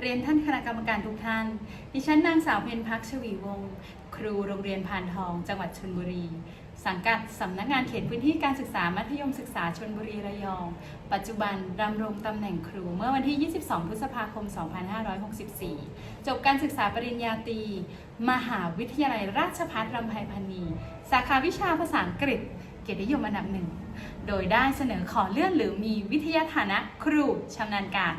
เรียนท่านคณะกรรมการทุกท่าน ดิฉันนางสาวเพนพักชวีวงศ์ครูโรงเรียนพานทอง จังหวัดชลบุรี สังกัดสำนักงานเขตพื้นที่การศึกษามัธยมศึกษาชลบุรีระยอง ปัจจุบันดำรงตำแหน่งครูเมื่อวันที่ 22 พฤษภาคม 2564 จบการศึกษาปริญญาตรี มหาวิทยาลัยราชภัฏลำไพพรรณีสาขาวิชาภาษาอังกฤษ เกียรตินิยมอันดับหนึ่ง โดยได้เสนอขอเลื่อนหรือมีวิทยาฐานะครูชำนาญการ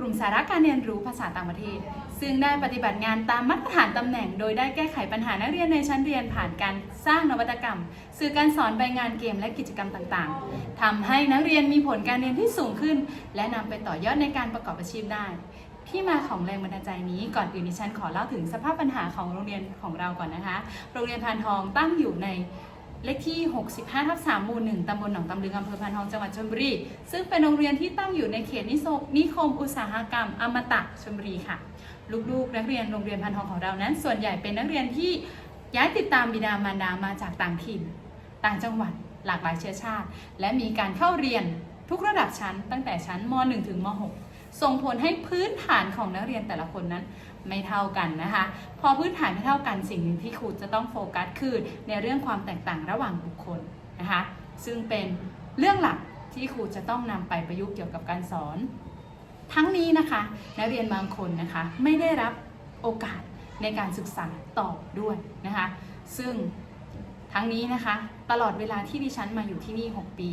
กลุ่มสาระการเรียนรู้ภาษาต่างประเทศ ซึ่งได้ปฏิบัติงานตามมาตรฐานตำแหน่ง โดยได้แก้ไขปัญหานักเรียนในชั้นเรียนผ่านการสร้างนวัตกรรม สื่อการสอนใบงานเกมและกิจกรรมต่างๆทำให้นักเรียนมีผลการเรียนที่สูงขึ้น และนำไปต่อยอดในการประกอบอาชีพได้ที่มาของแรงบันดาลใจนี้ก่อนอื่นดิฉันขอเล่าถึงสภาพปัญหาของโรงเรียนของเราก่อนนะคะ โรงเรียนพานทองตั้งอยู่ใน เลขที่ 65ทับ3หมู่ 1 ตำบลหนองตำลึงอำเภอพานทอง จังหวัดชลบุรี ซึ่งเป็นโรงเรียนที่ตั้งอยู่ในเขตนิโซนิคมอุตสาหกรรมอมตะชลบุรีค่ะ ลูกๆ นักเรียนโรงเรียนพานทองของเรานั้น ส่วนใหญ่เป็นนักเรียนที่ย้ายติดตามบิดามารดามาจากต่างถิ่น ต่างจังหวัดหลากหลายเชื้อชาติ และมีการเข้าเรียน ทุกระดับชั้นตั้งแต่ชั้นม .1 ถึงม .6 ส่งผลให้พื้นฐานของนักเรียนแต่ละคนนั้นไม่เท่ากันนะคะ พอพื้นฐานไม่เท่ากันสิ่งหนึ่งที่ครูจะต้องโฟกัสคือในเรื่องความแตกต่างระหว่างบุคคลนะคะ ซึ่งเป็นเรื่องหลักที่ครูจะต้องนำไปประยุกต์เกี่ยวกับการสอน ทั้งนี้นะคะนักเรียนบางคนนะคะไม่ได้รับโอกาสในการศึกษาต่อด้วยนะคะ ซึ่งทั้งนี้นะคะ ตลอดเวลาที่ดิฉันมาอยู่ที่นี่ 6 ปี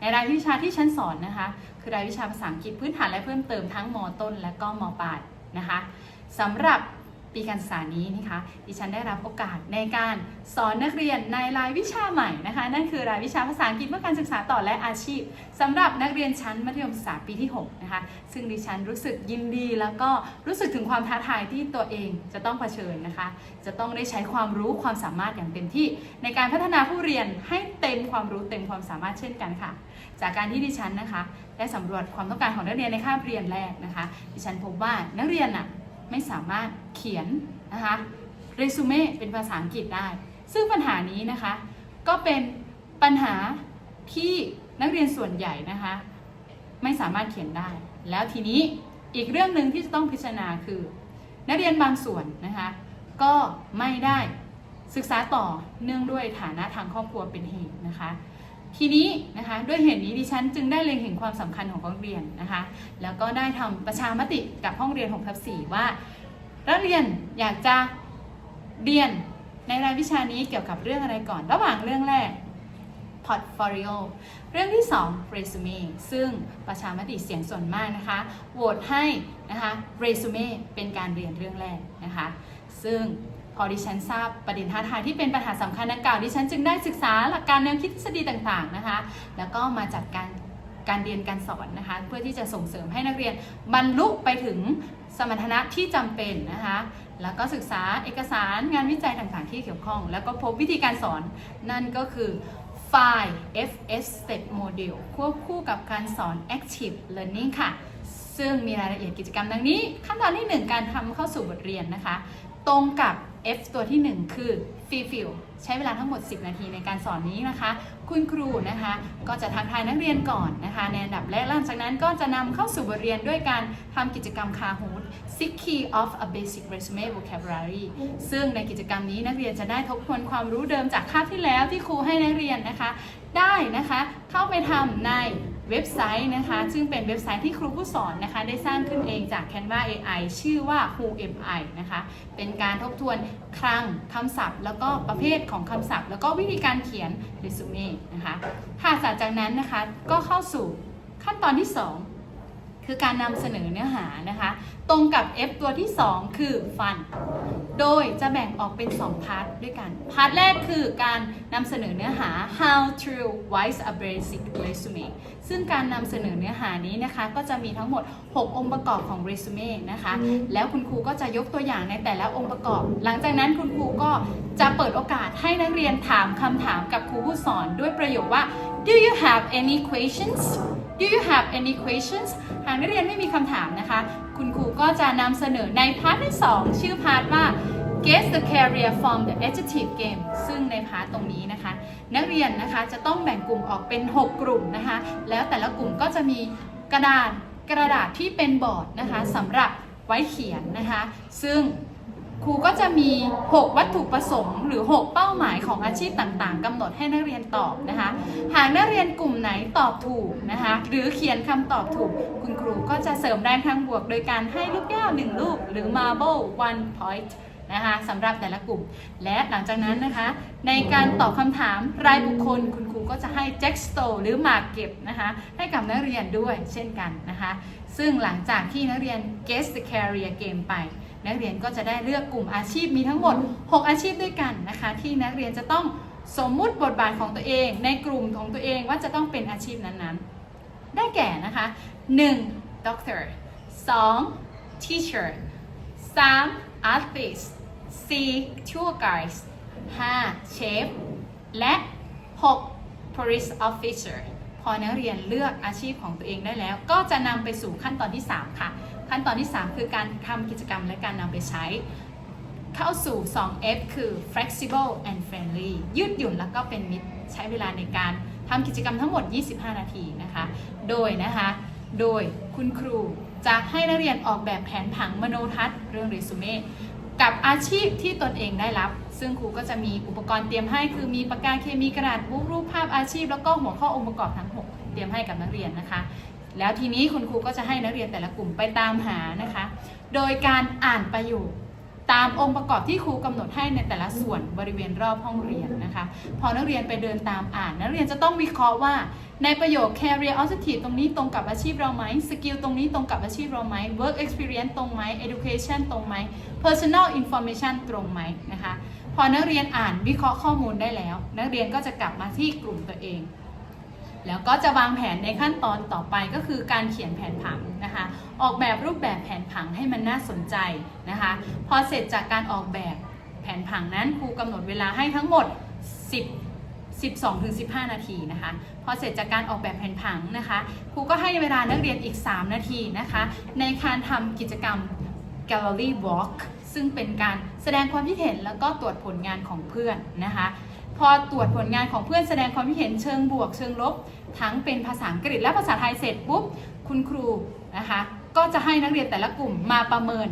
ในรายวิชาที่ฉันสอนนะคะ คือรายวิชาภาษาอังกฤษพื้นฐานและเพิ่มเติมทั้งมต้นและก็มปลายนะคะสำหรับ ปีการศึกษานี้นะคะดิฉันได้รับโอกาสในการสอนนักเรียนในรายวิชาใหม่นะคะ นั่นคือรายวิชาภาษาอังกฤษเพื่อการศึกษาต่อและอาชีพสำหรับนักเรียนชั้นมัธยมศึกษาปีที่6นะคะซึ่งดิฉันรู้สึกยินดีแล้วก็รู้สึกถึงความท้าทายที่ตัวเองจะต้องเผชิญนะคะ จะต้องได้ใช้ความรู้ความสามารถอย่างเต็มที่ ในการพัฒนาผู้เรียนให้เต็มความรู้เต็มความสามารถเช่นกันค่ะ จากการที่ดิฉันนะคะได้สำรวจความต้องการของนักเรียนในคาบเรียนแรกนะคะ ดิฉันพบว่านักเรียนน่ะ ไม่สามารถเขียนนะคะเรซูเม่เป็นภาษาอังกฤษได้ ซึ่งปัญหานี้นะคะก็เป็นปัญหาที่นักเรียนส่วนใหญ่นะคะไม่สามารถเขียนได้ แล้วทีนี้อีกเรื่องหนึ่งที่จะต้องพิจารณาคือ นักเรียนบางส่วนนะคะก็ไม่ได้ศึกษาต่อเนื่องด้วยฐานะทางครอบครัวเป็นเหตุนะคะ ทีนี้นะคะด้วยเหตุนี้ดิฉันจึงได้เล็งเห็นความสำคัญของห้องเรียนนะคะ แล้วก็ได้ทำประชามติกับห้องเรียน6ทับ4ว่านักเรียนอยากจะเรียนในรายวิชานี้เกี่ยวกับเรื่องอะไรก่อน ระหว่างเรื่องแรก portfolio เรื่องที่ 2 resume ซึ่งประชามติเสียงส่วนมากนะคะโหวตให้นะคะ resume เป็นการเรียนเรื่องแรกนะคะ ซึ่ง พอดิฉันทราบประเด็นท้าทายที่เป็นปัญหาสำคัญดังกล่าวดิฉันจึงได้ศึกษาหลักการแนวคิดทฤษฎีต่างๆนะคะ แล้วก็มาจัดการการเรียนการสอนนะคะ เพื่อที่จะส่งเสริมให้นักเรียนบรรลุไปถึงสมรรถนะที่จำเป็นนะคะ แล้วก็ศึกษาเอกสารงานวิจัยต่างๆ ที่เกี่ยวข้อง แล้วก็พบวิธีการสอนนั่นก็คือไฟล์ FS Step Model ควบคู่กับการสอน Active Learning ค่ะ ซึ่งมีรายละเอียดกิจกรรมดังนี้ ขั้นตอนที่ 1 การทำเข้าสู่บทเรียนนะคะ ตรงกับ F ตัวที่ 1 คือ Fulfill ใช้เวลาทั้งหมด 10 นาทีในการสอนนี้นะคะ คุณครูนะคะ ก็จะทักทายนักเรียนก่อนนะคะ ในอันดับแรกหลังจากนั้นก็จะนำเข้าสู่บทเรียนด้วยการทำกิจกรรม Kahoot Six Key of a Basic Resume Vocabulary ซึ่งในกิจกรรมนี้นักเรียนจะได้ทบทวนความรู้เดิมจากคาบที่แล้วที่ครูให้นักเรียนนะคะ ได้นะคะ เข้าไปทำใน เว็บไซต์นะคะซึ่งเป็นเว็บไซต์ที่ครูผู้สอนนะคะได้สร้างขึ้นเองจาก Canva AI ชื่อว่า Who.mi นะคะเป็นการทบทวนคลังคำศัพท์ แล้วก็ประเภทของคำศัพท์ แล้วก็วิธีการเขียนเรซูเม่นะคะค่ะจากนั้นนะคะก็เข้าสู่ขั้นตอนที่ 2 คือการนำเสนอเนื้อหานะคะ ตรงกับ F ตัวที่ 2 คือ Fun โดยจะแบ่งออกเป็น 2 พาร์ทด้วยกัน พาร์ทแรกคือการนำเสนอเนื้อหา how to write a basic resume ซึ่งการนำเสนอเนื้อหานี้นะคะ ก็จะมีทั้งหมด 6 องค์ประกอบของ resume นะคะ แล้วคุณครูก็จะยกตัวอย่างในแต่ละองค์ประกอบ หลังจากนั้นคุณครูก็จะเปิดโอกาสให้นักเรียนถามคำถามกับครูผู้สอนด้วยประโยคว่า do you have any questions do you have any questions หากนักเรียนไม่มีคำถามนะคะ คุณครูก็จะนำเสนอในพาร์ทที่ 2 ชื่อพาร์ทว่า guess the carrier from the adjective game ซึ่งในพาร์ทตรงนี้นะคะ นักเรียนนะคะจะต้องแบ่งกลุ่มออกเป็น 6 กลุ่มนะคะ แล้วแต่ละกลุ่มก็จะมีกระดานกระดาษที่เป็นบอร์ดนะคะสำหรับไว้เขียนนะคะ ซึ่ง ครูก็จะมี 6 วัตถุประสงค์ หรือ 6 เป้าหมายของอาชีพต่างๆกำหนดให้นักเรียนตอบนะคะ หากนักเรียนกลุ่มไหนตอบถูกนะคะ หรือเขียนคำตอบถูก คุณครูก็จะเสริมแรงทางบวก โดยการให้ลูกแก้ว1ลูก หรือ marble one point นะคะสำหรับแต่ละกลุ่ม และหลังจากนั้นนะคะ ในการตอบคำถามรายบุคคล คุณครูก็จะให้ j a c k s t o หรือหมากเก็บนะคะให้กับนักเรียนด้วยเช่นกันนะคะ ซึ่งหลังจากที่นักเรียน guess the career game ไป นักเรียนก็จะได้เลือกกลุ่มอาชีพมีทั้งหมด 6 อาชีพด้วยกันนะคะ ที่นักเรียนจะต้องสมมุติบทบาทของตัวเอง ในกลุ่มของตัวเองว่าจะต้องเป็นอาชีพนั้นๆ ได้แก่นะคะ 1. doctor 2. teacher 3. artist 4. tour guide 5. chef และ 6. police officer อนักเรียนเลือกอาชีพของตัวเองได้แล้ว ก็จะนำไปสู่ขั้นตอนที่ 3 ค่ะ ขั้นตอนที่ 3 คือการทำกิจกรรมและการนำไปใช้ เข้าสู่ 2F คือ flexible and friendly ยืดหยุ่นแล้วก็เป็นมิตรใช้เวลาในการทำกิจกรรมทั้งหมด 25 นาทีนะคะ โดยนะคะ โดยคุณครูจะให้นักเรียนออกแบบแผนผังมโนทัศน์เรื่องเรซูเม่ กับอาชีพที่ตนเองได้รับ ซึ่งครูก็จะมีอุปกรณ์เตรียมให้ คือมีปากกาเคมีกระดาษบุ๊กรูปภาพอาชีพ แล้วก็หัวข้อองค์ประกอบทั้ง 6 เตรียมให้กับนักเรียนนะคะ แล้วทีนี้คุณครูก็จะให้นักเรียนแต่ละกลุ่มไปตามหานะคะ โดยการอ่านประโยค ตามองค์ประกอบที่ครูกำหนดให้ในแต่ละส่วนบริเวณรอบห้องเรียนนะคะ พอนักเรียนไปเดินตามอ่าน นักเรียนจะต้องวิเคราะห์ว่า ในประโยค career objective ตรงนี้ตรงกับอาชีพเราไหม skill ตรงนี้ตรงกับอาชีพเราไหม work experience ตรงไหม education ตรงไหม personal information ตรงไหมนะคะ พอนักเรียนอ่านวิเคราะห์ข้อมูลได้แล้ว นักเรียนก็จะกลับมาที่กลุ่มตัวเอง แล้วก็จะวางแผนในขั้นตอนต่อไปก็คือการเขียนแผนผังนะคะ ออกแบบรูปแบบแผนผังให้มันน่าสนใจนะคะ พอเสร็จจากการออกแบบแผนผังนั้นครูกำหนดเวลาให้ทั้งหมด 10 12ถึง15 นาทีนะคะ พอเสร็จจากการออกแบบแผนผังนะคะ ครูก็ให้เวลานักเรียนอีก 3 นาทีนะคะ ในการทำกิจกรรม Gallery Walk ซึ่งเป็นการแสดงความคิดเห็นแล้วก็ตรวจผลงานของเพื่อนนะคะ พอตรวจผลงานของเพื่อนแสดงความคิดเห็นเชิงบวกเชิงลบ ทั้งเป็นภาษาอังกฤษและภาษาไทยเสร็จปุ๊บคุณครูนะคะก็จะให้นักเรียนแต่ละกลุ่มมาประเมิน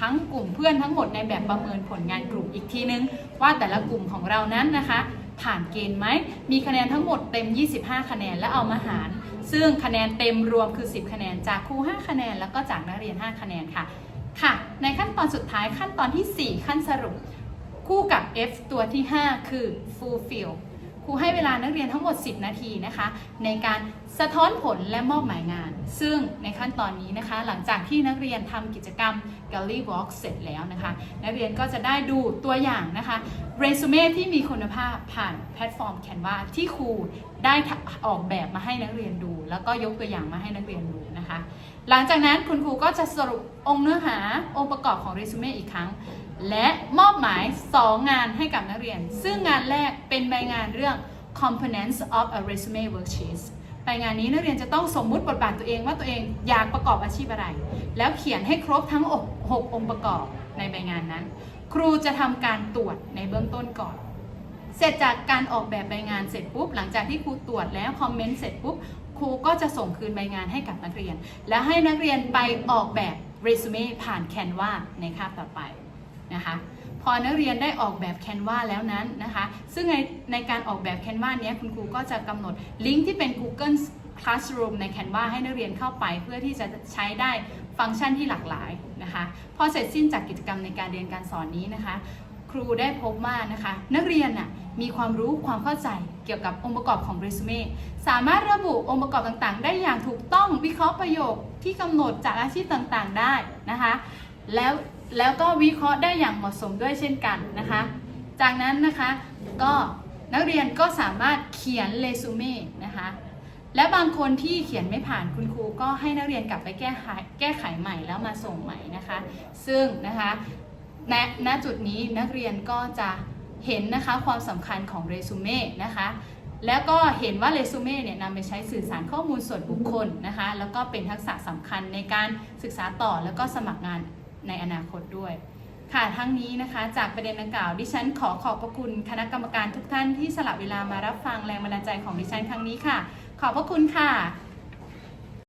ทั้งกลุ่มเพื่อนทั้งหมดในแบบประเมินผลงานกลุ่มอีกทีนึง ว่าแต่ละกลุ่มของเรานั้นนะคะ ผ่านเกณฑ์ไหมมีคะแนนทั้งหมดเต็ม 25 คะแนนและเอามาหาร ซึ่งคะแนนเต็มรวมคือ 10 คะแนนจากครู 5 คะแนน แล้วก็จากนักเรียน 5 คะแนนค่ะค่ะ ในขั้นตอนสุดท้ายขั้นตอนที่ 4 ขั้นสรุป คู่กับ F ตัวที่ 5 คือ fulfill ครูให้เวลานักเรียนทั้งหมด 10 นาทีนะคะ ในการสะท้อนผลและมอบหมายงาน ซึ่งในขั้นตอนนี้นะคะ หลังจากที่นักเรียนทำกิจกรรม Gallery Walk เสร็จแล้วนะคะ นักเรียนก็จะได้ดูตัวอย่างนะคะเรซูเม่ที่มีคุณภาพผ่านแพลตฟอร์ม Canva ที่ครูได้ออกแบบมาให้นักเรียนดู แล้วก็ยกตัวอย่างมาให้นักเรียนดูนะคะ หลังจากนั้นคุณครูก็จะสรุปองค์เนื้อหาองค์ประกอบของเรซูเม่อีกครั้ง และมอบหมาย 2 งานให้กับนักเรียน ซึ่งงานแรกเป็นใบงานเรื่อง components of a resume worksheet ใบงานนี้นักเรียนจะต้องสมมุติบทบาทตัวเองว่าตัวเองอยากประกอบอาชีพอะไร แล้วเขียนให้ครบทั้ง 6 องค์ประกอบในใบงานนั้น ครูจะทำการตรวจในเบื้องต้นก่อน เสร็จจากการออกแบบใบงานเสร็จปุ๊บ หลังจากที่ครูตรวจแล้วคอมเมนต์เสร็จปุ๊บครูก็จะส่งคืนใบงานให้กับนักเรียน และให้นักเรียนไปออกแบบเรซูเม่ผ่านแคนวาในคาบต่อไป นะคะพอนักเรียนได้ออกแบบแคนวาแล้วนั้นนะคะซึ่งในในการออกแบบแคนวาเนี้ยคุณครูก็จะกำหนดลิงก์ที่เป็น Google Classroom ใน Canva ให้นักเรียนเข้าไปเพื่อที่จะใช้ได้ฟังก์ชันที่หลากหลายนะคะพอเสร็จสิ้นจากกิจกรรมในการเรียนการสอนนี้นะคะ ครูได้พบว่านะคะนักเรียนน่ะมีความรู้ความเข้าใจเกี่ยวกับองค์ประกอบของเรซูเม่สามารถระบุองค์ประกอบต่างๆ ได้อย่างถูกต้องวิเคราะห์ประโยคที่กำหนดจากอาชีพต่างๆ ได้นะคะ แล้ว แล้วก็วิเคราะห์ได้อย่างเหมาะสมด้วยเช่นกันนะคะ จากนั้นนะคะก็นักเรียนก็สามารถเขียนเรซูเม่นะคะและบางคนที่เขียนไม่ผ่านคุณครูก็ให้นักเรียนกลับไปแก้ไขแก้ไขใหม่แล้วมาส่งใหม่นะคะ ซึ่งนะคะณณจุดนี้นักเรียนก็จะเห็นนะคะความสำคัญของเรซูเม่นะคะแล้วก็เห็นว่าเรซูเม่เนี่ยนำไปใช้สื่อสารข้อมูลส่วนบุคคลนะคะ แล้วก็เป็นทักษะสำคัญในการศึกษาต่อแล้วก็สมัครงาน ในอนาคตด้วย ค่ะทั้งนี้นะคะจากประเด็นดังกล่าว ดิฉันขอขอบพระคุณคณะกรรมการทุกท่านที่สละเวลามารับฟังแรงบันดาลใจของดิฉันครั้งนี้ค่ะ ขอบพระคุณค่ะ